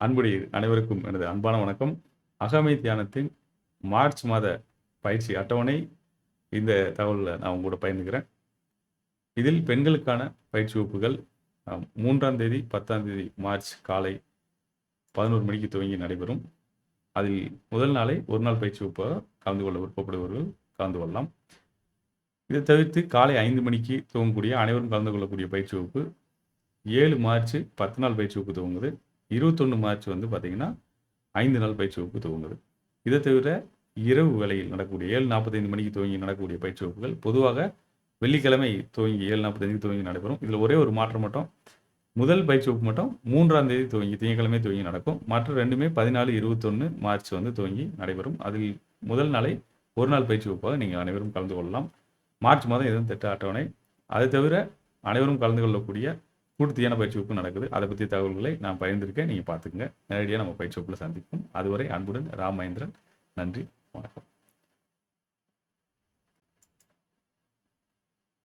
அன்புடைய அனைவருக்கும் எனது அன்பான வணக்கம். அகமை தியானத்தின் மார்ச் மாத பயிற்சி அட்டவணை இந்த தகவலில் நான் உங்களோட பயந்துக்கிறேன் இதில் பெண்களுக்கான பயிற்சி வகுப்புகள் மூன்றாம் தேதி பத்தாம் தேதி மார்ச் காலை பதினோரு மணிக்கு துவங்கி நடைபெறும். அதில் முதல் நாளை ஒரு நாள் பயிற்சி வகுப்பாக கலந்து கொள்ள விருப்பப்படுபவர்கள் கலந்து கொள்ளலாம். இதை தவிர்த்து காலை ஐந்து மணிக்கு துவங்கக்கூடிய அனைவரும் கலந்து கொள்ளக்கூடிய பயிற்சி வகுப்பு ஏழு மார்ச் பத்து நாள் பயிற்சி வகுப்பு துவங்குது. இருபத்தொன்று மார்ச் வந்து பார்த்தீங்கன்னா ஐந்து நாள் பயிற்சி வகுப்பு துவங்குது. இதை தவிர இரவு வேலையில் நடக்கக்கூடிய ஏழு நாற்பத்தைந்து மணிக்கு துவங்கி நடக்கக்கூடிய பயிற்சி வகுப்புகள் பொதுவாக வெள்ளிக்கிழமை துவங்கி ஏழு நாற்பத்தைந்துக்கு துவங்கி நடைபெறும். இதில் ஒரே ஒரு மாற்றம் மட்டும் முதல் பயிற்சி வகுப்பு மட்டும் மூன்றாம் தேதி துவங்கி திங்கக்கிழமை துவங்கி நடக்கும். மற்ற ரெண்டுமே பதினாலு இருபத்தொன்று மார்ச் வந்து துவங்கி நடைபெறும். அதில் முதல் நாளை ஒரு நாள் பயிற்சி வகுப்பாக நீங்கள் அனைவரும் கலந்து கொள்ளலாம். மார்ச் மாதம் எதுவும் திட்ட அட்டவணை அதை தவிர அனைவரும் கலந்து கொள்ளக்கூடிய பூர்த்தியான பயிற்சி வகுப்பு நடக்குது. அதை பற்றிய தகவல்களை நான் பகிர்ந்திருக்கேன். நீங்கள் பார்த்துக்கங்க. நேரடியாக நம்ம பயிற்சி வகுப்பில் சந்திப்போம். அதுவரை அன்புடன் ராம் மகேந்திரன் நன்றி. வணக்கம்.